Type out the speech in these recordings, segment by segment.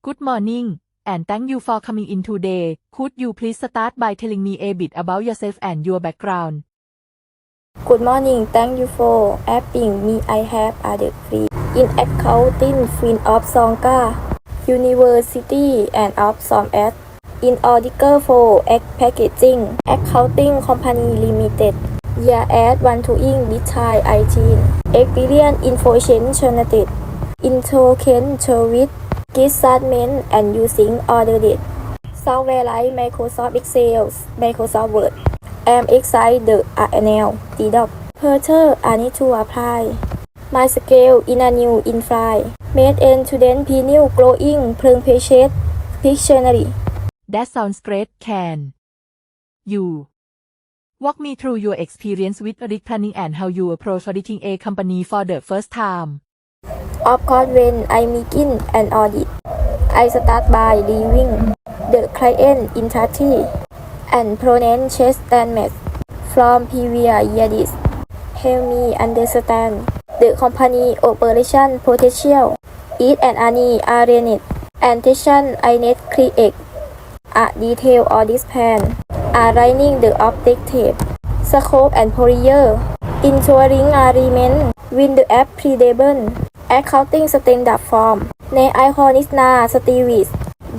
Good morning, and thank you for coming in today. Could you please start by telling me a bit about yourself and your background? Good morning. Thank you for having me. I have a degree in accounting Fin of Songka University and of Som Ed in auditor for egg packaging accounting company limited year at one to ing with Thai IT experience in fashion journalistic in token service Git statements and using audited software like Microsoft Excel, Microsoft Word. I'm excited the RNL deduct. Further, I need to apply my skill in a new in fly. Made and student penal growing plung dictionary. That sounds great, can you walk me through your experience with auditing and how you approach auditing a company for the first time? Of course when I begin an audit. I start by reviewing the client in entity and pronoun check statements from previous years. Help me understand the company operation potential. It and any arrangement and tension I need create a detailed audit plan. Aligning the objective scope and procedure ensuring agreement with the applicable accounting standard form ในไอคอนิสนาสตีวิส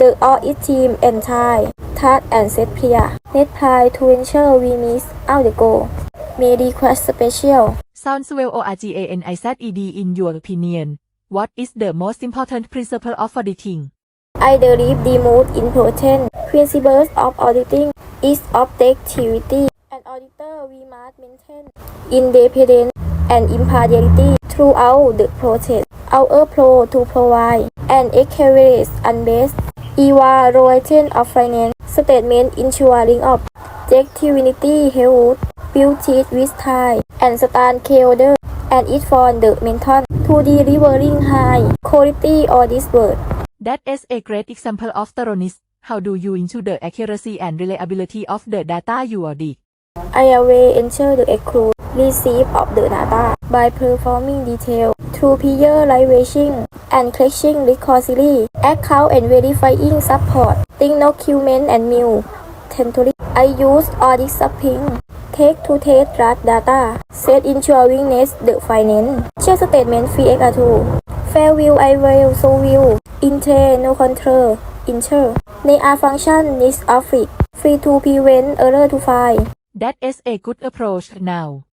The Audit Team and Thai Task and Set Clear Net Try to ensure we miss out the goal May request special Sounds well ORGANIZED in your opinion. What is the most important principle of auditing? I believe the most important principles of auditing is objectivity. An auditor we must maintain independence and impartiality throughout the process. Our pro to provide an accurate and best evaluation of finance statement ensuring objectivity health built it with time and stand shareholder and it for the method to delivering high quality audit work. That is a great example of thoroughness. How do you ensure the accuracy and reliability of the data you audit? I will ensure the accurate receipt of the data by performing detailed through peer evaluation and collecting reconciliation, account and verifying support, think document and new temporary. I use audit supping take to take draft data, set ensuring next the finance, check statement fee XR2. Fair view I will so view, intent no control, ensure. ใน R function list of free to prevent error to find. That is a good approach now.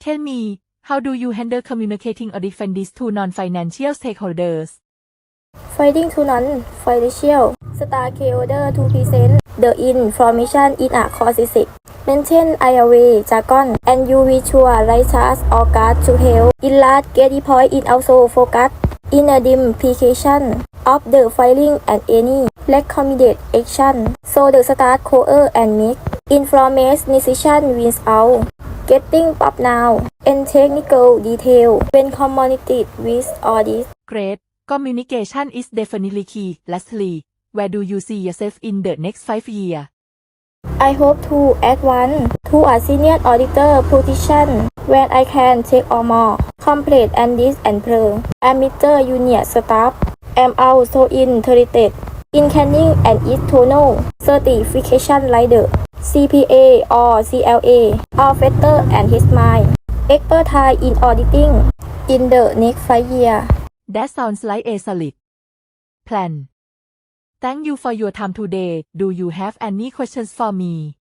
Tell me, how do you handle communicating audit findings to non-financial stakeholders? Finding to non-financial stakeholder to present the information in a consistent, maintain IRA, jargon, and you visual writers or guard to help in large the point in also focus in a implication of the filing and any recommended action. So the start coer and make informed decision without getting up now and technical detail when communicated with audit. Great. Communication is definitely key. Lastly, where do you see yourself in the next five years? I hope to advance to a senior auditor position when I can take on more complete and this and pro amateur junior staff. am also interested in canning and know certification like the CPA or CLA or better and his mind expertise in auditing in the next five years. That sounds like a solid plan. Thank you for your time today. Do you have any questions for me?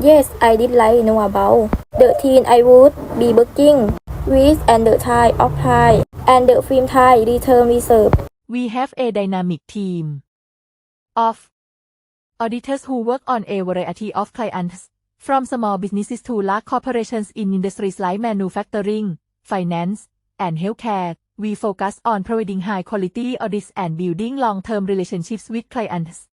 Yes, I did like know about the teen I would be working with and the Thai of Thai and the film Thai return reserve. We have a dynamic team of auditors who work on a variety of clients, from small businesses to large corporations in industries like manufacturing, finance, and healthcare. We focus on providing high quality audits and building long term relationships with clients.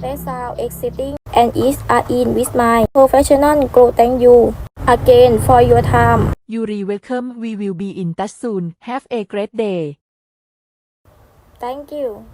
That sound exciting and is a in with my professional growth. Thank you again for your time. Yuri, welcome. We will be in touch soon. Have a great day. Thank you.